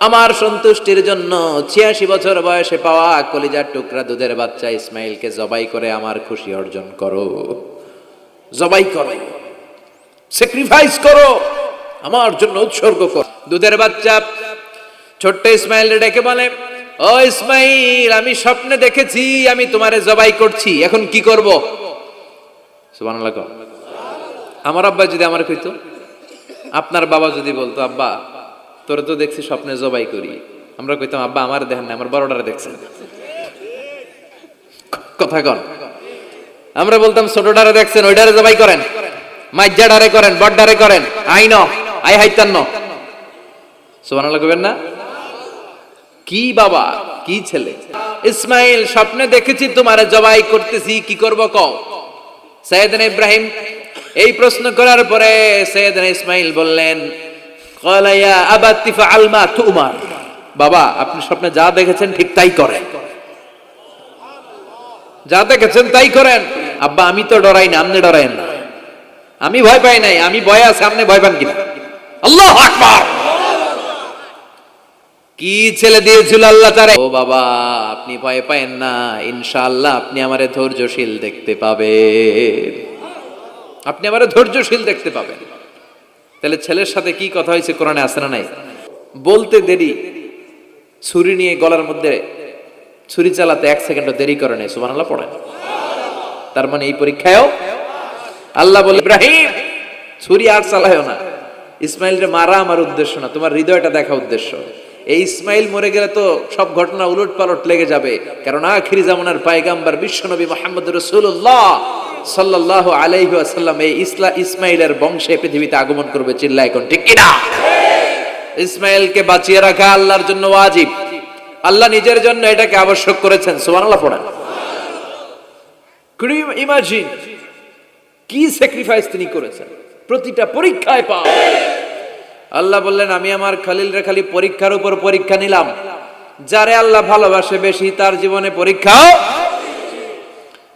আমার সন্তুষ্টির জন্য ছিয়াশি বছর বয়সে পাওয়া কলিজার টুকরা দুধের বাচ্চা ইসমাইলকে জবাই করে আমার খুশি অর্জন করো। জবাই করো। স্যাক্রিফাইস করো। আমার জন্য উৎসর্গ করো। দুধের বাচ্চা ছোট্ট ইসমাইল ডেকে বলে, ও ইসমাইল, আমি স্বপ্নে দেখেছি, আমি তোমারে জবাই করছি, এখন কি করব? সুবহানাল্লাহ আমার আব্বা যদি আমার কইতো, আপনার বাবা যদি বলতো, আব্বা তোরে তো দেখছি স্বপ্নে জবাই করি। আমরা কইতাম, আব্বা, আমার দেখেন না আমার বড়টারে দেখছেন। কথা কন। আমরা বলতাম ছোটটারে দেখছেন ওইটারে জবাই করেন। মাইজাডারে করেন, বড়ডারে করেন। আই ন, আই হাইতান্ন। সুবহানাল্লাহ কইবেন না? কি বাবা, কি ছেলে। ইসমাইল, স্বপ্নে দেখেছি তোমারে জবাই করতেছি, কি করব কও? সৈয়দনা ইব্রাহিম এই প্রশ্ন করার পরে সৈয়দনা ইসমাইল বললেন ক্বালা ইয়া আবাতি ফাআল মা তুমার। বাবা, আপনি স্বপ্নে যা দেখেছেন ঠিক তাই করেন। যা দেখেছেন তাই করেন। আব্বা, আমি তো ডরাই না, আপনি ডরাইন না। আমি ভয় পাই নাই, আমি ভয় আছে, আপনি ভয় পান কিনা? আল্লাহ কি ছেলে দিয়েছিল আল্লাহ তারে? ও বাবা, আপনি ভয় পায়েন না, ইনশাআল্লাহ আপনি আমারে ধৈর্যশীল দেখতে পাবেন। আপনি আমারে ধৈর্যশীল দেখতে পাবেন। তাহলে ছেলের সাথে কি কথা হয়েছে কোরআনে আসে না নাই? বলতে দেরি। ছুরি নিয়ে গলার মধ্যে ছুরি চালাতে এক সেকেন্ডও দেরি করে নেই, সুবহানাল্লাহ, পড়েন। তার মানে এই পরীক্ষায়ও আল্লাহ বলে, ইব্রাহিম, ছুরি আর চালায়ও না। ইসমাইলরে মারা আমার উদ্দেশ্য না, তোমার হৃদয়টা দেখা উদ্দেশ্য। এই ইসমাইল মরে গেলে তো সব ঘটনা উলট পালট লেগে যাবে। কারণ আখিরি জামানার পায়গাম্বার বিশ্বনবী মোহাম্মদ রসুল্লাহ সাল্লাহ আলাইহি আসাল্লাম এই ইসলা ইসমাইলের বংশে পৃথিবীতে আগমন করবে চিল্লা এখন ঠিক কিনা? ইসমাইলকে বাঁচিয়ে রাখা আল্লাহর জন্য ওয়াজিব। আল্লাহ নিজের জন্য এটাকে আবশ্যক করেছেন, সুবহানাল্লাহ imagine কি স্যাক্রিফাইস তিনি করেছেন? প্রতিটা পরীক্ষায় পা আল্লাহ বললেন, আমি আমার খালিল রে খালি পরীক্ষার উপর পরীক্ষা নিলাম। যারে আল্লাহ ভালোবাসে বেশি তার জীবনে পরীক্ষাও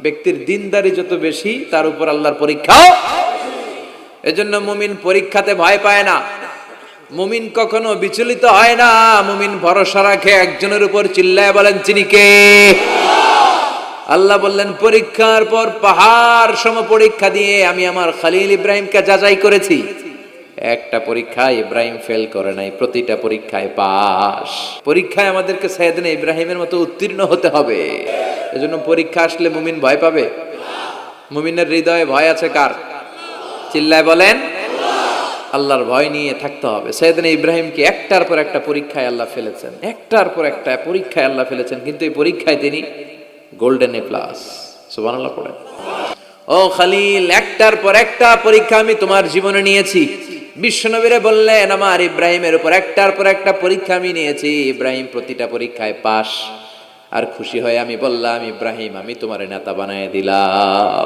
ব্যক্তির দিনদারি যত বেশি, তার উপর আল্লাহর পরীক্ষাও এজন্য মুমিন পরীক্ষাতে ভয় পায় না। মুমিন কখনো বিচলিত হয় না। মুমিন ভরসা রাখে, একজনের উপর চিল্লায় বলেন চিনি কে? আল্লাহ বললেন, পরীক্ষার পর পাহাড় সম পরীক্ষা দিয়ে আমি আমার খালিল ইব্রাহিমকে যাচাই করেছি। একটা পরীক্ষায় ইব্রাহিম ফেল করে নাই, প্রতিটা পরীক্ষায় পাস পরীক্ষায় আমাদেরকে সাইদিন ইব্রাহিমের মতো উত্তীর্ণ হতে হবে। এজন্য পরীক্ষা আসলে মুমিন ভয় পাবে? মুমিনের হৃদয়ে ভয় আছে কার? চিল্লায় বলেন, আল্লাহর ভয় নিয়ে থাকতে হবে। সৈয়দিন ইব্রাহিমকে একটার পর একটা পরীক্ষায় আল্লাহ ফেলেছেন। একটার পর একটা পরীক্ষায় আল্লাহ ফেলেছেন, কিন্তু এই পরীক্ষায় তিনি গোল্ডেন এ প্লাস সুবহানাল্লাহ পড়েন। ও খালিল, একটার পর একটা পরীক্ষা আমি তোমার জীবনে নিয়েছি। বিশ্বনবীরে বললেন, আমার ইব্রাহিমের উপর একটার পর একটা পরীক্ষা আমি নিয়েছি। ইব্রাহিম প্রতিটা পরীক্ষায় পাস আর খুশি হয়ে আমি বললাম, ইব্রাহিম, আমি তোমার নেতা বানায় দিলাম।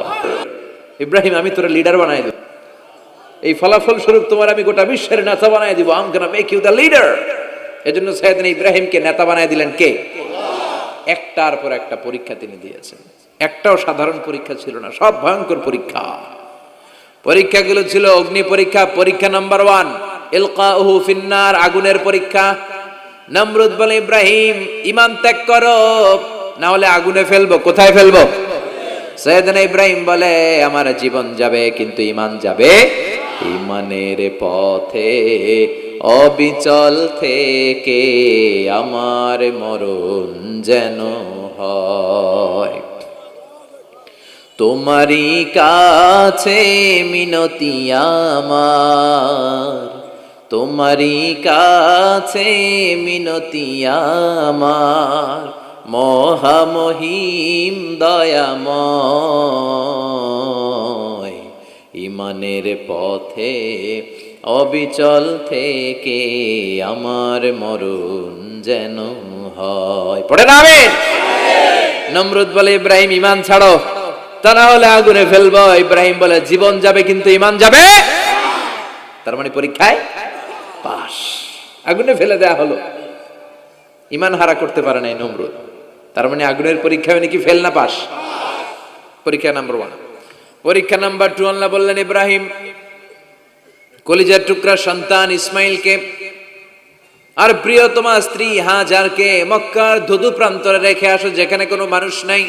ইব্রাহিম, আমি তোর লিডার বানাই দিব এই ফলাফল স্বরূপ তোমার আমি গোটা বিশ্বের নেতা বানায় দিব। I'm gonna make you the leader এজন্য সাইয়েদিন ইব্রাহিমকে নেতা বানায় দিলেন কে? একটার পর একটা পরীক্ষা তিনি দিয়েছেন। একটাও সাধারণ পরীক্ষা ছিল না, সব ভয়ঙ্কর পরীক্ষা। পরীক্ষাগুলো ছিল অগ্নি পরীক্ষা পরীক্ষা নাম্বার ওয়ান ইলকাউহু ফিন্নার, আগুনের পরীক্ষা। নমরুদ বলে, ইব্রাহিম ইমান ত্যাগ করো না হলে আগুনে ফেলব। কোথায় ফেলব? সৈয়দনা ইব্রাহিম বলে, আমার জীবন যাবে, কিন্তু ইমান যাবে ইমানের পথে। অবিচল থেকে আমার মরণ যেন হয়। তোমারই কাছে মিনতি আমার। তোমারই কাছে মিনতি আমার। মহামহিম দয়াময়। ইমানের পথে অবিচল থেকে আমার মরণ যেন হয়। পড়ে না আমিন? নমরুদ বলে, ইব্রাহিম ইমান ছাড়ো। তা না হলে আগুনে ফেলব। ইব্রাহিম বলে, জীবন যাবে, কিন্তু ইমান যাবে? তার মানে পরীক্ষায় পাস আগুনে ফেলে দেয়া হলো। ইমান হারা করতে পারে নাই নমরুদ। তার মানে আগুনের পরীক্ষা নাকি ফেল না পাস পরীক্ষা নাম্বার ওয়ান পরীক্ষা নাম্বার টু আল্লাহ বললেন, ইব্রাহিম, কলিজার টুকরা সন্তান ইসমাইলকে আর প্রিয়তমা স্ত্রী হাজারকে মক্কার ধুধু প্রান্তরে রেখে আসো, যেখানে কোনো মানুষ নাই,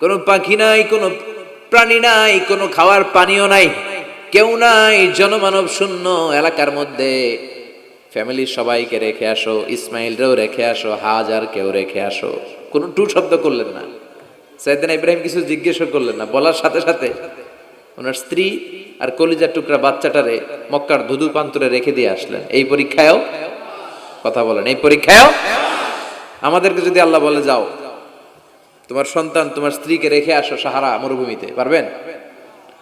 কোনো পাখি নাই, কোনো প্রাণী নাই, কোনো খাওয়ার পানিও নাই। কেউ নাই, জনমানব শূন্য এলাকার মধ্যে। ফ্যামিলির সবাইকে রেখে আসো, ইসমাইলরেও রেখে আসো হাজার কেউ রেখে আসো। কোনো টু শব্দ করলেন না। সাইদিন ইব্রাহিম কিছু জিজ্ঞেসও করলেন না, বলার সাথে সাথে ওনার স্ত্রী আর কলিজার টুকরা বাচ্চাটারে মক্কার ধুধু প্রান্তরে রেখে দিয়ে আসলেন। এই পরীক্ষায়ও কথা বলেন, এই পরীক্ষায়ও আমাদেরকে যদি আল্লাহ বলে যাও, তোমার সন্তান তোমার স্ত্রীকে রেখে আসো সাহারা মরুভূমিতে, পারবেন?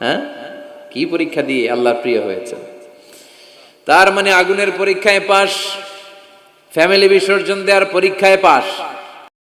হ্যাঁ? কি পরীক্ষা দিয়ে আল্লাহ প্রিয় হয়েছে তার মানে আগুনের পরীক্ষায় পাশ ফ্যামিলি বিসর্জন দেওয়ার পরীক্ষায় পাস